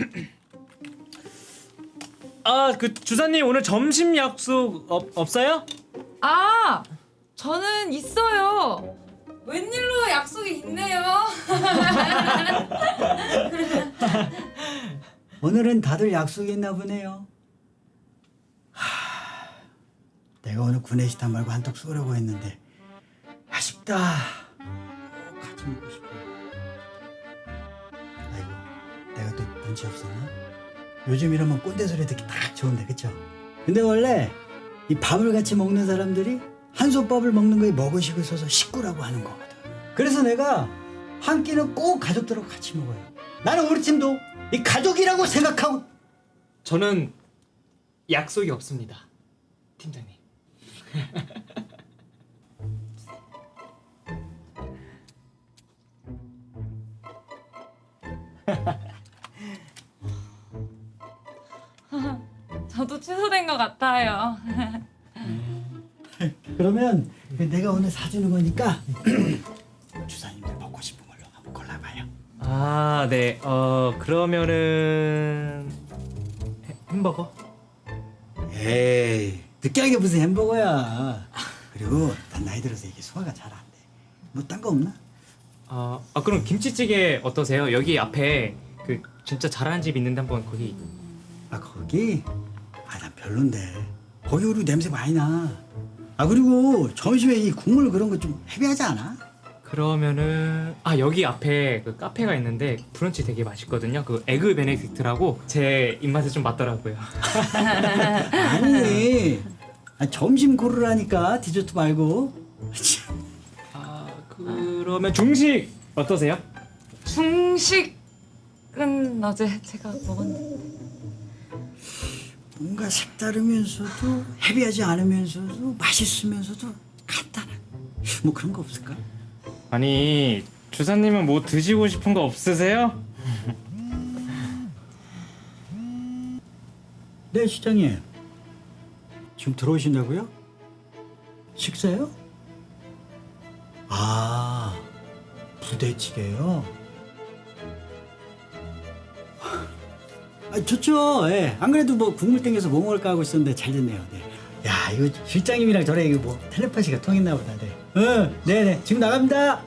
아, 그 주사님 오늘 점심 약속 없, 없어요? 아, 저는 있어요. 웬일로 약속이 있네요. 오늘은 다들 약속이 있나 보네요. 하, 내가 오늘 구내식당 말고 한턱 쏘려고 했는데 아쉽다. 꼭 같이 먹고 싶 눈치 없었나? 요즘 이러면 꼰대 소리 듣기 딱 좋은데, 그쵸? 근데 원래 이 밥을 같이 먹는 사람들이 한솥밥을 먹는 거에 먹으식을 써서 식구라고 하는 거거든. 그래서 내가 한 끼는 꼭 가족들하고 같이 먹어요. 나는 우리 팀도 이 가족이라고 생각하고 저는 약속이 없습니다. 팀장님. 저도 취소된 것 같아요. 그러면 내가 오늘 사주는 거니까 주사님들 먹고 싶은 걸로 한번 골라봐요. 아, 네. 어, 그러면은 해- 햄버거? 에이 느끼하게 무슨 햄버거야. 그리고 난 나이 들어서 이게 소화가 잘 안 돼. 뭐 딴 거 없나? 어, 아, 그럼 김치찌개 어떠세요? 여기 앞에 그 진짜 잘하는 집 있는데 한번 거기 아 거기? 아난 별론데. 거기 우리 냄새 많이 나. 아 그리고 점심에 이 국물 그런 거 좀 헤비하지 않아? 그러면은 아 여기 앞에 그 카페가 있는데 브런치 되게 맛있거든요. 그 에그 베네딕트라고 제 입맛에 좀 맞더라고요. 아니 아, 점심 고르라니까 디저트 말고. 참. 아 그러면 중식 어떠세요? 중식은 어제 제가 먹었는데. 뭔가 색다르면서도 헤비하지 않으면서도 맛있으면서도 간단한 뭐 그런 거 없을까? 아니 주사님은 뭐 드시고 싶은 거 없으세요? 네 시장님 지금 들어오신다고요? 식사요? 아 부대찌개요? 아 좋죠 예. 안 그래도 뭐 국물 땡겨서 뭐 먹을까 하고 있었는데 잘 됐네요 네. 야 이거 실장님이랑 저랑 이거 뭐 텔레파시가 통했나 보다 네. 응 네네 지금 나갑니다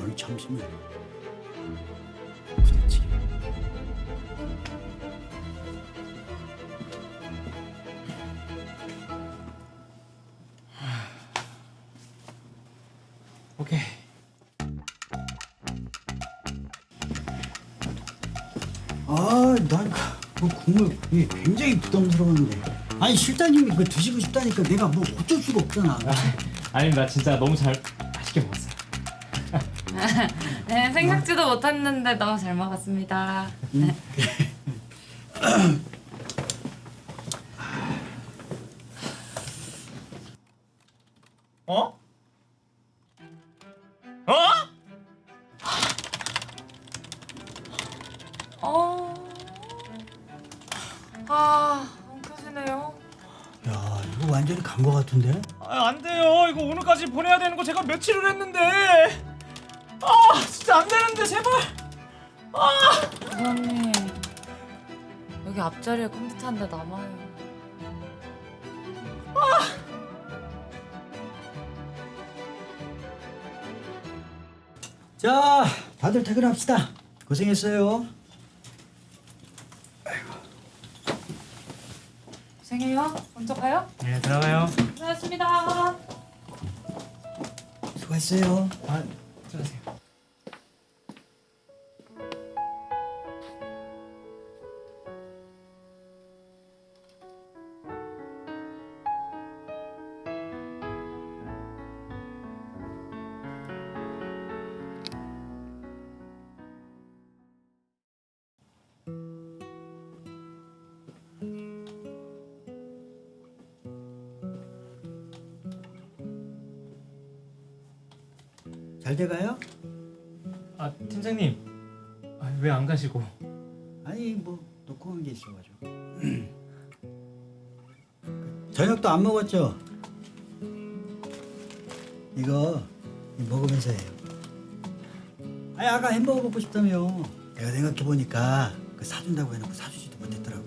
오늘 점심은 부대찌개 오케이. 아, 난그 국물 이게 굉장히 부담스러운데. 아니 실장님이 그거 드시고 싶다니까 내가 뭐 어쩔 수가 없잖아. 아닙니다. 진짜 너무 잘 맛있게 먹었어요. 네, 생각지도 못했는데 너무 잘 먹었습니다. 어? 어? 아, 안 켜지네요. 야, 이거 완전히 간 거 같은데? 아, 안 돼요. 이거 오늘까지 보내야 되는 거 제가 며칠을 했는데. 아, 진짜 안 되는데 제발. 부장님, 여기 앞자리에 컴퓨터 한 대 남아요. 자, 다들 퇴근합시다. 고생했어요. 고생해요. 먼저 가요. 네, 들어가요. 고생하셨습니다. 수고했어요. 아, 들어가세요. 잘 돼가요? 아, 팀장님. 아, 왜안 가시고? 아니 뭐 놓고 간 게 있어가지고. 저녁도 안 먹었죠? 이거 먹으면서 해요. 아니 아까 햄버거 먹고 싶다며. 내가 생각해 보니까 그 사준다고 해놓고 사주지도 못했더라고.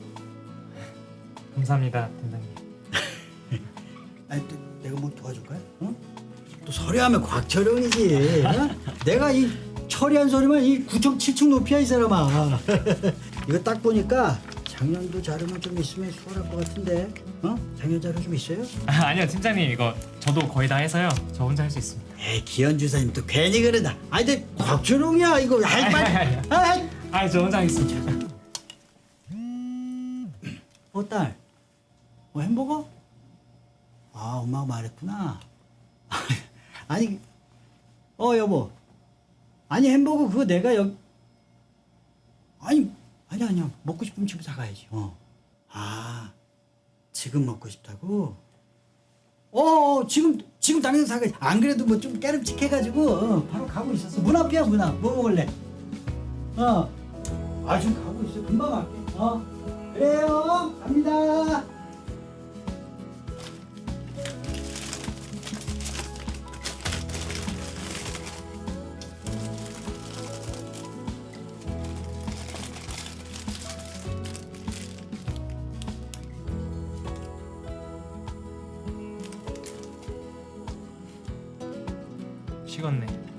감사합니다, 팀장님. 아니 또 내가 뭐 도와줄까요? 어? 또 서류하면 곽철용이지. 어? 내가 이 처리한 소리만 이 9층 7층 높이야 이 사람아. 이거 딱 보니까 작년도 자료만 좀 있으면 수월할 것 같은데. 어? 작년 자료 좀 있어요? 아, 아니요, 팀장님 이거 저도 거의 다 해서요. 저 혼자 할 수 있습니다. 에이 기현 주사님 또 괜히 그러다. 아니 근데 곽철용이야 이거. 아이 빨리. 아이. 아, 저 혼자 하겠습니다. 어 딸. 뭐 햄버거? 아 엄마가 말했구나. 아니 어 여보. 아니 햄버거 그거 내가 여 아니 아니 아니야 먹고 싶으면 집에 사가야지. 어. 아 지금 먹고 싶다고? 어, 어 지금 지금 당장 사가야지. 안 그래도 뭐 좀 깨름칙해가지고 어, 바로 가고 있었어. 문 앞이야 문 앞. 뭐 먹을래? 어. 아 지금 가고 있어. 금방 갈게. 어. 그래요. 갑니다. 식었네.